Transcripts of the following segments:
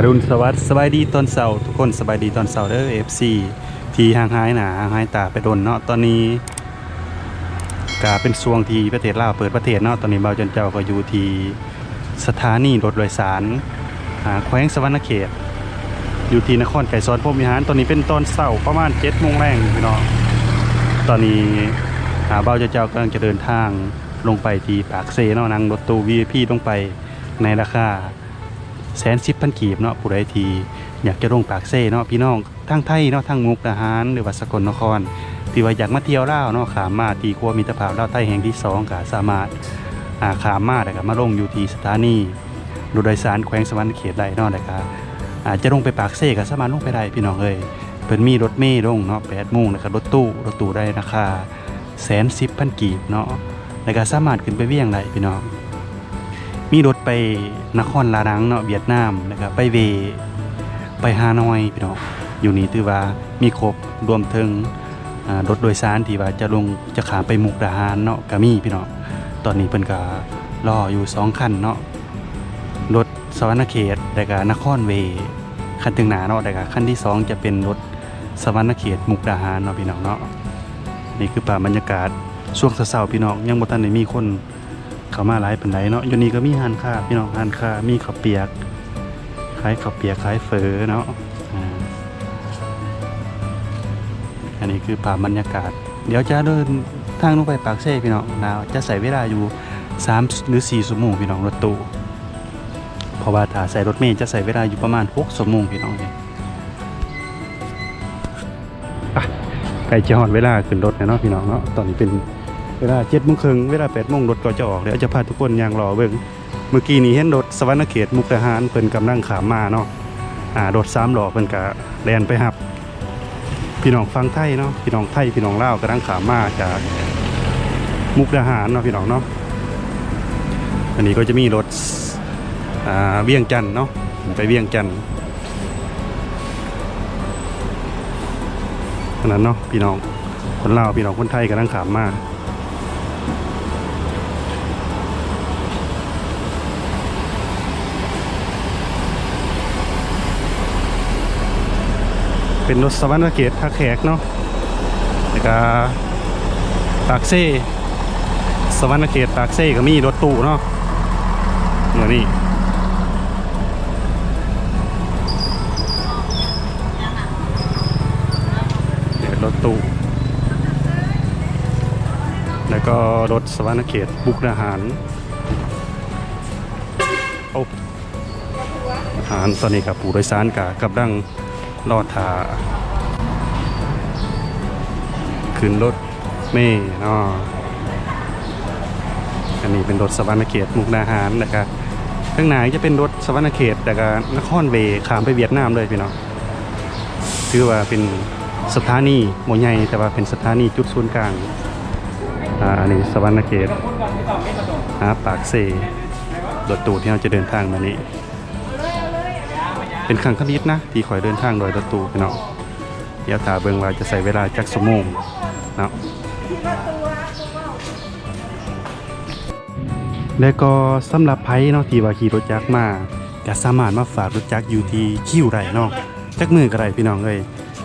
อรุณสวัสดิ์สบายดีตอนเสาร์ทุกคนสบายดีตอนเสาร์เด้อ FC ที่ห่างหายหนาห่างหายตาไปโดนเนาะตอนนี้กาเป็นช่วงทีประเทศลาวเปิดประเทศเนาะตอนนี้เบาจนเจ้าก็อยู่ทีสถานีรถโดยสารแขวงสวรรณเขต อยู่ที่นครไก่ซอนพมิหารตอนนี้เป็นตอนเสาร์ประมาณ7โมงแรงพี่น้องตอนนี้อ่าเบาจนเจ้ากำลังจะเดินทางลงไปที่ปากเซเนาะนั่งรถตู้ VIP ลงไปในราคา แสนสิบพันกีบเนาะผู้ใดทีอยากจะลงปากเซ่เนาะพี่น้องทั้งไทยเนาะทั้งมุกดาหารหรือว่าสกลนคร ที่ว่าอยากมาเที่ยวเล่าเนาะขามมาตีครัวมิตรภาพเล่าวใต้แห่งที่สองก็สามารถอาขามมาแต่ก็มาลงอยู่ที่สถานีรถโดยสารแขวงสวรรค์เขตใดเนาะแต่ก็อาจจะลงไปปากเซ่ก็สามารถลงไปได้พี่น้องเอ้ยเพิ่นมีรถเมล์ลงเนาะแปดโมงแล้วก็รถตู้รถตู้ได้ราคาแสนสิบพันกีบเนาะแล้วก็สามารถขึ้นไปเวียงได้พี่น้อง มีรถไปนครลาดังเนาะเวียดนามนะครับไปเว ไปฮานอยพี่น้องอยู่นี่ถือว่ามีครบรวมถึงรถโดยสารที่ว่าจะลงจะขามไปมุกดาหารเนาะก็มีพี่น้องตอนนี้เพิ่นก็รออยู่สองคันเนาะรถสวรรณเขตแต่ก็นครเวคันถึงหนาเนาะแต่ก็คันที่สองจะเป็นรถสวรรณเขตมุกดาหารเนาะพี่น้องเนาะนี่คือภาพบรรยากาศช่วงเช้าๆพี่น้องยังบ่ทันได้มีคน เขามาหลายปันไดเนาะอยู่นี่ก็มีหานค้าพี่น้องหานค้ามีข้าวเปียกขายข้าวเปียกขายเฟอเนาะอันนี้คือภาพบรรยากาศ เดี๋ยวจะเดินทางลงไปปากเซ่พี่น้องนะจะใส่เวลาอยู่3หรือ4ชั่วโมงพี่น้องรถตู้เพราะว่าถ้าใส่รถเมล์จะใส่เวลาอยู่ประมาณ6ชั่วโมงพี่น้องเนี่ยอะใกล้จะหอดเวลาขึ้นรถเนาะพี่น้องเนาะตอนนี้เป็น เวลาเจ็ดโมงครึ่งเวลาแปดโมงรถก็จะออกเดี๋ยวจะพาทุกคนยางรอเบิ่งเมื่อกี้นี้เห็นรถสวรรณเขตมุกดาหารเพิ่นกำลังขามมาเนาะอ่ารถสามล้อเพิ่นก็แลนไปหับ พี่น้องฟังไทยเนาะพี่น้องไทยพี่น้องลาวกำลังขามมาจากมุกดาหารเนาะพี่น้องเนาะอันนี้ก็จะมีรถอ่าเวียงจันเนาะไปเวียงจันทน์อันนั้นเนาะพี่น้องคนลาวพี่น้องคนไทยกำลังขามมา เป็นรถสวรรณเขตท่าแขกเนาะแล้วก็ปากเซ่สวรรณเขตปากเซ่ก็มีรถตู้เนาะเมื่อนี้เนี่ยรถตู้แล้วก็รถสวรรณเขตบุกดาหารโอ้อาหารตอนนี้กับผู้โดยสารกับกับดัง รอดทาขึ้นรถเมย์เนาะอันนี้เป็นรถสวรรณเขตมุกดาหารนะครับข้างหน้าจะเป็นรถสวรรณเขตแต่ก็นครเวขามไปเวียดนามเลยพี่น้องถือว่าเป็นสถานีโมใหญ่แต่ว่าเป็นสถานีจุดศูนย์กลางอันนี้สวรรณเขตหาปากเซรถตู้ที่เราจะเดินทางมานี้ เป็นครั้งคณิตนะ ที่คอยเดินทางโดยรถตู้พี่น้องยวถาเบิงว่าจะใส่เวลาจักสมงเนาะแล้วก็สำหรับไผเนาะที่ว่าขี่รถจักรมาก็สามารถมาฝากรถจักรอยู่ที่คิวได้เนาะจักมือก็ได้พี่น้องเอ้ย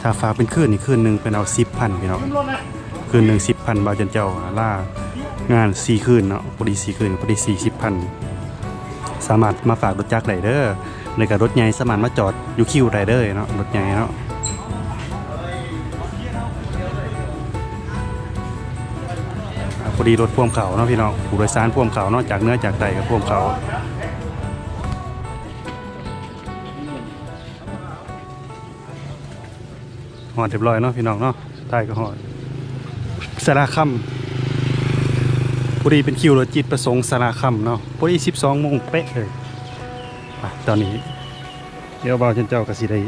ถ้าฝากเป็นคืนนี่คืนหนึ่งเป็นเอา10,000พี่น้องคืนหนึ่ง10,000บาทจนเจ้าล่างาน4คืนเนาะพอดี4คืนพอดี40,000สามารถมาฝากรถจักรได้เด้อ ในกับรถใหญ่สมารถมาจอดอยู่คิวไรเดอร์เนาะรถใหญ่เนาะพอดีรถพ่วงเขาเนาะพี่น้องผู้โดยสารพ่วงเขาเนาะจากเนื้อจากใดกับพ่วงเขาหอดเรียบร้อยเนาะพี่น้องเนาะใต้ก็หอดสาราค่ำพอดีเป็นคิวรถจิตประสงค์สาราค่ำเนาะพอดี 12โมงเป๊ะเลย ตอนนี้ เดี๋ยวเบาเช่นเจ้าก็สิได้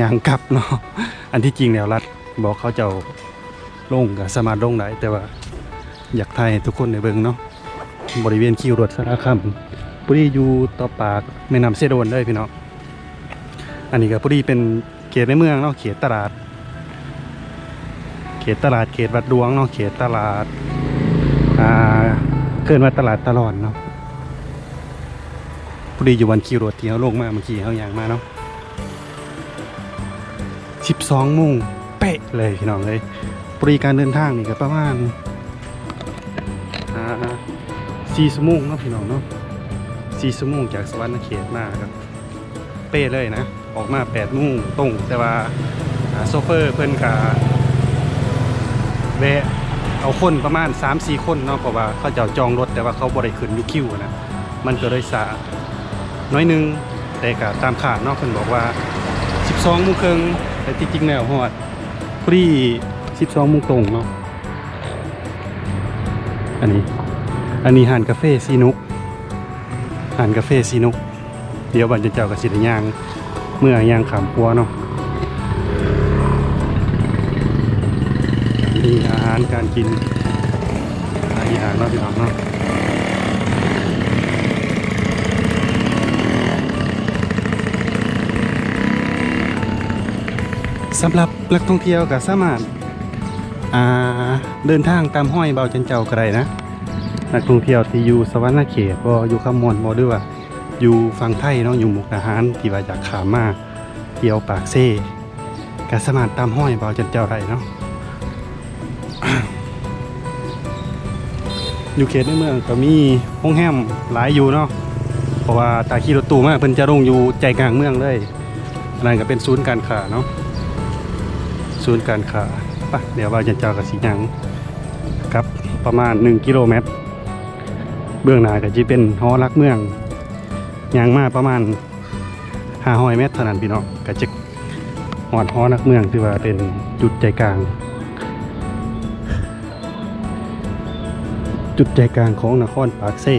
ย่างกลับเนาะอันที่จริงแล้วรัฐบอกเขาเจ้าลงกับสามารถลงได้แต่ว่าอยากถ่ายทุกคนในเบิงเนาะบริเวณคิวรถสารคามปุรีอยู่ต่อปากแม่น้ำเซโดนเลยพี่น้องอันนี้ก็ปุรีเป็นเขตในเมืองเนาะเขตตลาด เขตตลาดเขตวัดดวงเนาะเขตตลาดอ่าเกินว่าตลาดตลอดเนาะ พอดีอยู่วันขี่รถที่เขาลงมาเมื่อกี้เขาอย่างมาเนาะ12โมงเป๊ะเลยพี่น้องเลยบริการเดินทางนี่ก็ประมาณอ่า4ชั่วโมงเนาะพี่น้องเนาะ4ชั่วโมงจากสวรรค์เขตมาครับ เป๊ะเลยนะ ออกมา8โมงตรง แต่ว่าโซเฟอร์เพิ่อนกะแวะเอาคนประมาณ 3-4 คนเนาะเพราะว่าเขาจะจองรถแต่ว่าเขาบ่ได้ขึ้นยูคิวนะ มันก็เลยสา น้อยหนึงแต่ก็ตามขาดเนาะเพิ่นบอกว่า 12โมงครึ่งแต่ที่จริงแล้วฮอดพอดี12โมงตรงเนาะอันนี้ อันนี้หานกาแฟซีนุกหานกาแฟซีนุก เดี๋ยวบันจะเจ้ากับสิได้ย่างเมื่อย่างขามปัวเนาะมีอาหารการกินหายอย่างเนาะพี่น้องเนาะ สำหรับนักท่องเที่ยวก็สามารถาเดินทางตามห้อยเบาจันเจ้าก็ได้นะ นักท่องเที่ยวที่อยู่สวรรค์เขตบ่อยู่ขามวนบ่ด้วยว่าอยู่ฝั่งไทยเนาะอยู่มุกดาหารที่ว่าอยากขามาเที่ยวปากเซ่ก็สามารถตามห้อยเบาจันเจ้าได้เนาะอยู่เขตในเมืองก็มีโรงแรมหลายอยู่เนาะเพราะว่าตาขี่รถตู้มากเพิ่นจะลงอยู่ใจกลางเมืองเลยอันนั้นก็เป็นศูนย์การค้าเนาะ ศูนย์การค้าปะเดี๋ยวว่าจะเจ้ากับสีหยังครับประมาณ 1 กิโลเมตร เบื้องหน้าก็จะเป็นหอรักเมืองยางมาประมาณ500เมตรเท่านั้นพี่น้องก็จะหอดหอรักเมืองที่ว่าเป็นจุดใจกลาง จุดใจกลางของนครปากเซ่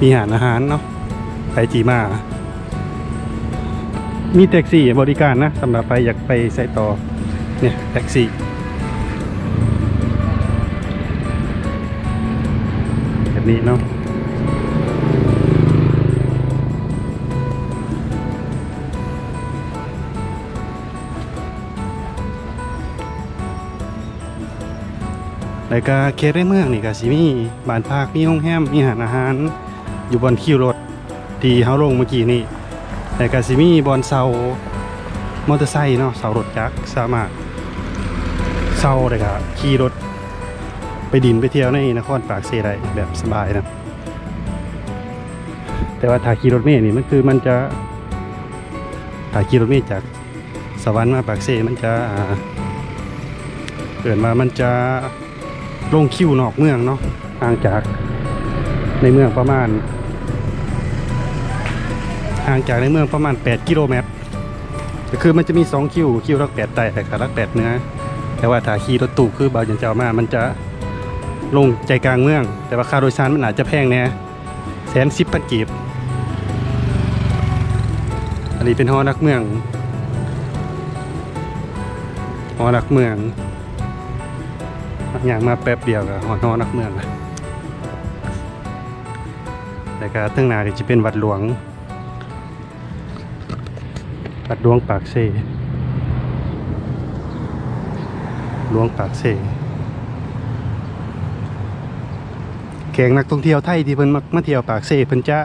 มีอาหารอาหารเนาะไปจีมา มีแท็กซี่บริการนะสำหรับไปอยากไปใส่ต่อเนี่ยแท็กซี่แบบนี้เนาะแล้วก็เขตในเมืองนี่ก็สิมีบ้านพักมีโรงแรมมีอาหารอาหาร อยู่บนคิวรถที่เฮาลงเมื่อกี้นี่แล้วก็สิมีบอนเซามอเตอร์ไซค์เนาะเสารถจักรสามารถเซาได้ก็ขี่รถไปดินไปเที่ยวในนครปากเซได้แบบสบายนะ แต่ว่าถ้าขี่รถเมล์นี่มันคือมันจะถ้าขี่รถเมล์จากสวรรค์มาปากเซมันจะเกิดมามันจะลงคิวนอกเมืองเนาะห่างจากในเมืองประมาณ ห่างจากในเมืองประมาณ 8 กิโลเมตรคือมันจะมี 2 คิว คิวรักแปดไต่แต่ขารักแปดเนื้อแต่ว่าถ้าขี่รถตู้คือเบาวจันเจ้ามา มันจะลงใจกลางเมือง แต่ว่าค่าโดยสารมันอาจจะแพงแน่แสนสิบพันกีบ อันนี้เป็นหอนักเมืองหอนักเมืองอย่างมาแป๊บเดียวกับหอหอนักเมืองละแต่ก็ตั้งนานี่จะเป็นวัดหลวง วัดหลวงปากเซหลวงปากเซแขกนักท่องเที่ยวไทยที่เพิ่นมักมาเที่ยวปากเซเพิ่นจะ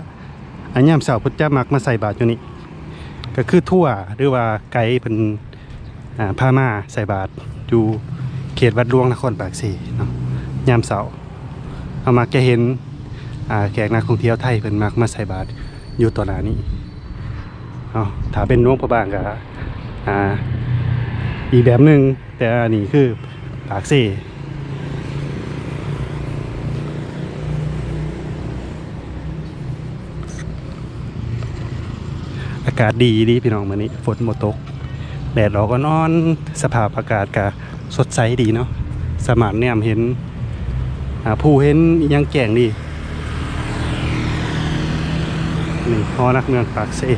อันยามเสาร์เพิ่นจะมักมาใส่บาตรอยู่นี่ก็คือทั่วหรือว่าไกด์เพิ่นอ่าพามาใส่บาตรอยู่เขตวัดหลวงนครปากเซเนาะยามเสาร์เอามาแกเห็นแขกนักท่องเที่ยวไทยเพิ่นมักมาใส่บาตรอยู่ต่อหน้านี้ เอาถ้าเป็นน้วงพระบางก็อ่าอีกแบบหนึ่งแต่อันนี้คือปากเซ่อากาศดีดีพี่น้องมื้อนี้ฝนหมดตก แดดออกก็นอนสภาพอากาศก็สดใสดีเนาะสมานแนมเห็นผู้เห็นยังแก่งดีนี่ฮอนักเมืองปากเซ่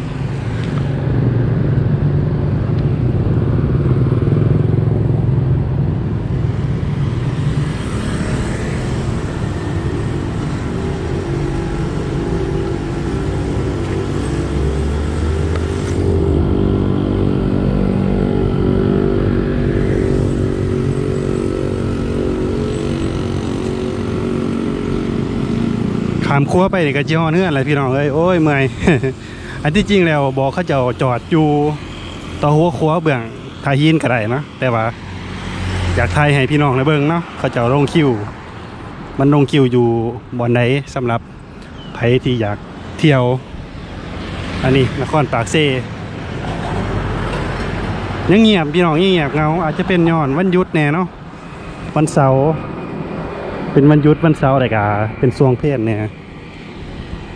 ามครัวไปนี่ก็จิฮอเฮือนอะไรพี่น้องเอ้ยโอ้ยเมื่อย อันที่จริงแล้วบอกเขาจะจอดอยู่ต่อหัวครัวเบื้องทายินก็ได้นะแต่ว่า อยากทายให้พี่น้องได้เบิ่งเนาะเขาจะลงคิว มันลงคิวอยู่บ่อนไหนสำหรับไผที่อยากเที่ยว อันนี้นครปากเซยังเงียบพี่น้องยังเงียบเงาอาจจะเป็นย้อนวันหยุดแน่เนาะวันเสาร์เป็นวันหยุดวันเสาร์อะไรกาเป็นช่วงเพศเนี่ย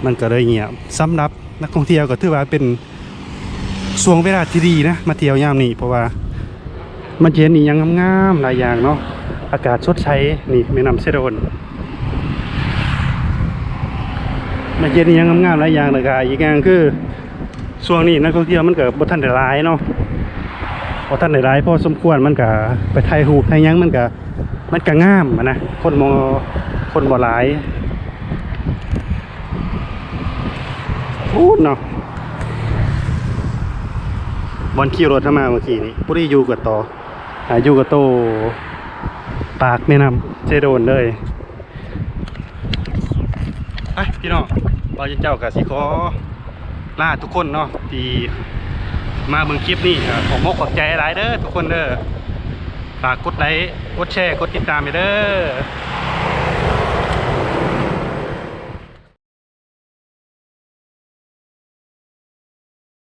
มันก็เลยเงียบสำหรับนักท่องเที่ยวก็ถือว่าเป็นช่วงเวลาที่ดีนะ มาเที่ยวยามนี้เพราะว่ามันเห็นนี่ยังงามๆหลายอย่างเนาะอากาศสดใสนี่แม่น้ำเซโดนมาเจนี่ยังงามๆหลายอย่างเลยค่ะอีกอย่างคือช่วงนี้นักท่องเที่ยวมันเก็บ่ทันได้หลายเนาะบ่ทันได้หลายพอสมควรมันก็ไปถ่ายรูปถ่ายหยังมันก็มันก็งามอะนะคนมองคนบ่หลาย พูดเนาะบอลขี่รถเข้ามาเมื่อกี้นี้ปุริอยู่กับต่อหาอยู่กับโต ปากแม่น้ำเจโดนเลยไปพี่น้องเราจะเจ้ากับสิขอลาทุกคนเนาะที่มาเบิ่งคลิปนี้อ่าผมมกขอบใจหลายเด้อทุกคนเด้อฝากกดไลค์กดแชร์กดติดตามไปเด้อ